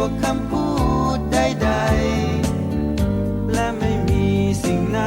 ว่าคำพูดใดๆและไม่มีสิ่งไหน